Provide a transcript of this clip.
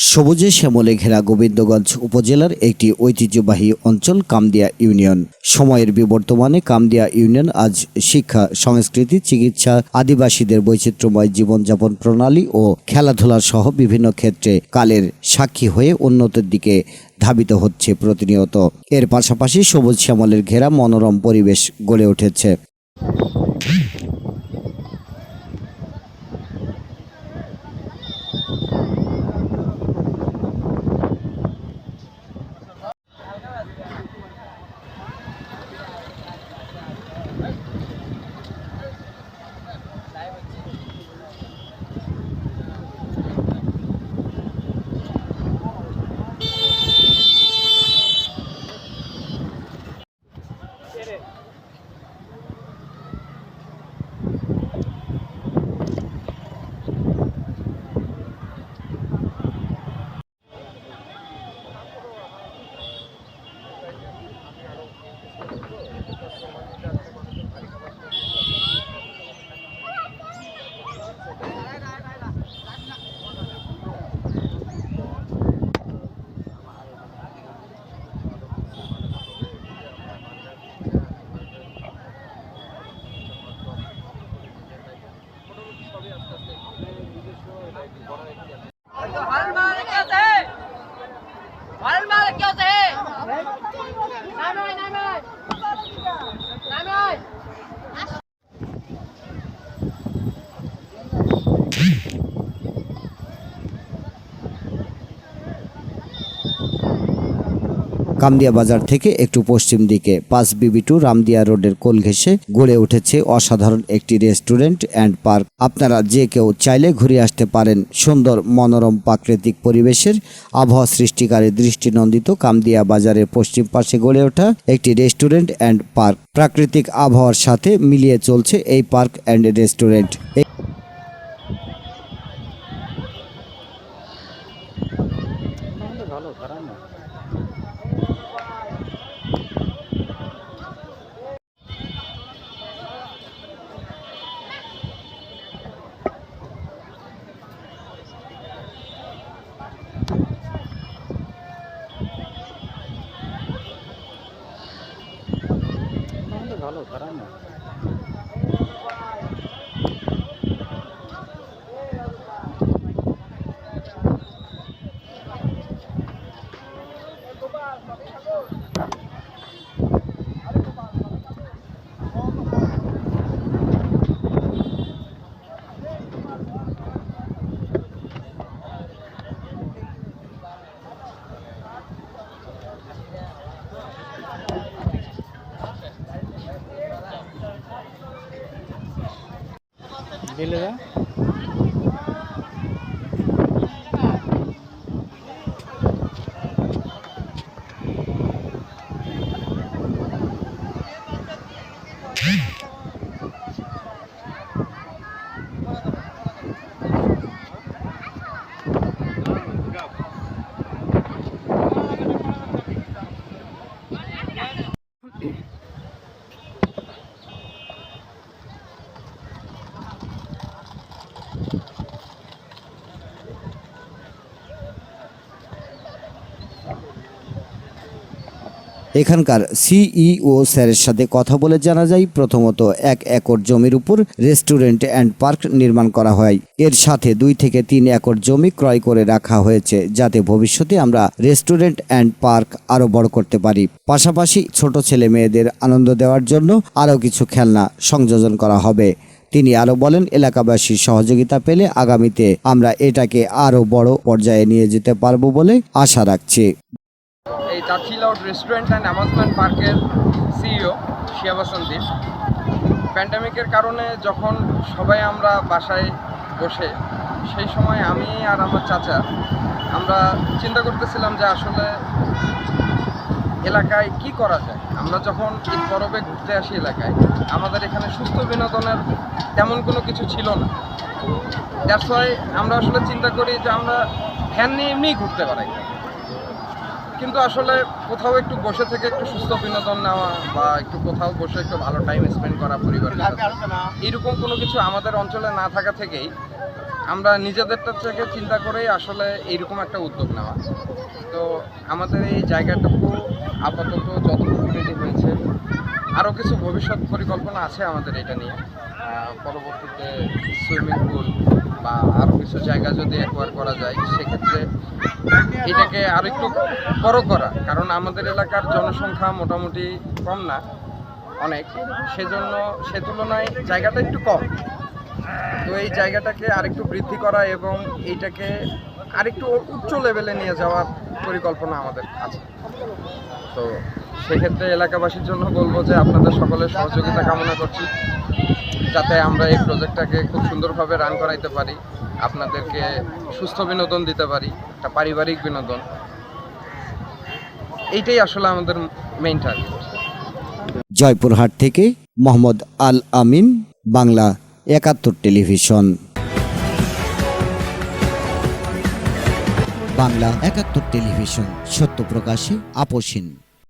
সবুজে শ্যামলে ঘেরা গোবিন্দগঞ্জ উপজেলার একটি ঐতিহ্যবাহী অঞ্চল কামদিয়া ইউনিয়ন। সময়ের বিবর্তমানে কামদিয়া ইউনিয়ন আজ শিক্ষা, সংস্কৃতি, চিকিৎসা, আদিবাসীদের বৈচিত্র্যময় জীবনযাপন প্রণালী ও খেলাধুলা সহ বিভিন্ন ক্ষেত্রে কালের সাক্ষী হয়ে উন্নতির দিকে ধাবিত হচ্ছে প্রতিনিয়ত। এর পাশাপাশি সবুজ শ্যামলের ঘেরা মনোরম পরিবেশ গড়ে উঠেছে। কামদিয়া বাজার থেকে একটু পশ্চিম দিকে। পাঁচ বিবি টু রামদিয়া রোডের কোল ঘেঁষে গড়ে উঠেছে অসাধারণ একটি রেস্টুরেন্ট অ্যান্ড পার্ক। আপনারা যে কেউ চাইলে ঘুরে আসতে পারেন সুন্দর, মনোরম, প্রাকৃতিক পরিবেশের আবহাওয়া সৃষ্টিকারী দৃষ্টিনন্দিত কামদিয়া বাজারের পশ্চিম পাশে গড়ে ওঠা একটি রেস্টুরেন্ট অ্যান্ড পার্ক। প্রাকৃতিক আবহাওয়ার সাথে মিলিয়ে চলছে এই পার্ক অ্যান্ড রেস্টুরেন্ট। ভালো খারাপ না। दिलं जा এখানকার সিইও স্যারের সাথে কথা বলে জানা যায়, প্রথমত এক একর জমির উপর রেস্টুরেন্ট অ্যান্ড পার্ক নির্মাণ করা হয়। এর সাথে দুই থেকে তিন একর জমি ক্রয় করে রাখা হয়েছে, যাতে ভবিষ্যতে আমরা রেস্টুরেন্ট অ্যান্ড পার্ক আরও বড় করতে পারি। পাশাপাশি ছোট ছেলে মেয়েদের আনন্দ দেওয়ার জন্য আরও কিছু খেলনা সংযোজন করা হবে। তিনি আরও বলেন এলাকাবাসীর সহযোগিতা পেলে আগামীতে আমরা এটাকে আরও বড় পর্যায়ে নিয়ে যেতে পারব বলে আশা রাখছি। এই Churchill out restaurant and amazement পার্কের সিইও শিয়াবা সন্দীপ। প্যান্ডামিকের কারণে যখন সবাই আমরা বাসায় বসে, সেই সময় আমি আর আমার চাচা আমরা চিন্তা করতেছিলাম যে আসলে এলাকায় কি করা যায়। আমরা যখন ঈদ পরবে ঘুরতে আসি এলাকায়, আমাদের এখানে সুস্থ বিনোদনের তেমন কোনো কিছু ছিল না। দ্যাটস ওয়াই আমরা আসলে চিন্তা করি যে আমরা ফ্যান নিয়ে এমনিই ঘুরতে পারাই কিন্তু আসলে কোথাও একটু বসে থেকে একটু সুস্থ বিনোদন নেওয়া বা একটু কোথাও বসে একটু ভালো টাইম স্পেন্ড করা পরিবারের এরকম কোনো কিছু আমাদের অঞ্চলে না থাকা থেকেই আমরা নিজেদেরটা থেকে চিন্তা করেই আসলে এইরকম একটা উদ্যোগ নেওয়া। তো আমাদের এই জায়গাটুকু আপাতত যতটুকু রেডি হয়েছে আরও কিছু ভবিষ্যৎ পরিকল্পনা আছে আমাদের এটা নিয়ে। পরবর্তীতে সুইমিং পুল বা আরও কিছু জায়গা যদি অ্যাকোয়ার করা যায়, সেক্ষেত্রে এটাকে আর একটু বড় করা। কারণ আমাদের এলাকার জনসংখ্যা মোটামুটি কম না, অনেক। সেজন্য, সে তুলনায় জায়গাটা একটু কম। তো এই জায়গাটাকে আরেকটু বৃদ্ধি করা এবং এইটাকে আরেকটু উচ্চ লেভেলে নিয়ে যাওয়ার পরিকল্পনা আমাদের আছে। তো সেক্ষেত্রে এলাকাবাসীর জন্য বলব যে আপনাদের সকলের সহযোগিতা কামনা করছি, যাতে আমরা এই প্রজেক্টটাকে খুব সুন্দরভাবে রান করাইতে পারি, আপনাদেরকে সুস্থ বিনোদন দিতে পারি, একটা পারিবারিক বিনোদন। এইটাই আসলে আমাদের মেইন টার্গেট জয়পুরহাট থেকে মোহাম্মদ আল আমিন, বাংলা একাত্তর টেলিভিশন। বাংলা একাত্তর টেলিভিশন, সত্য প্রকাশে আপোষহীন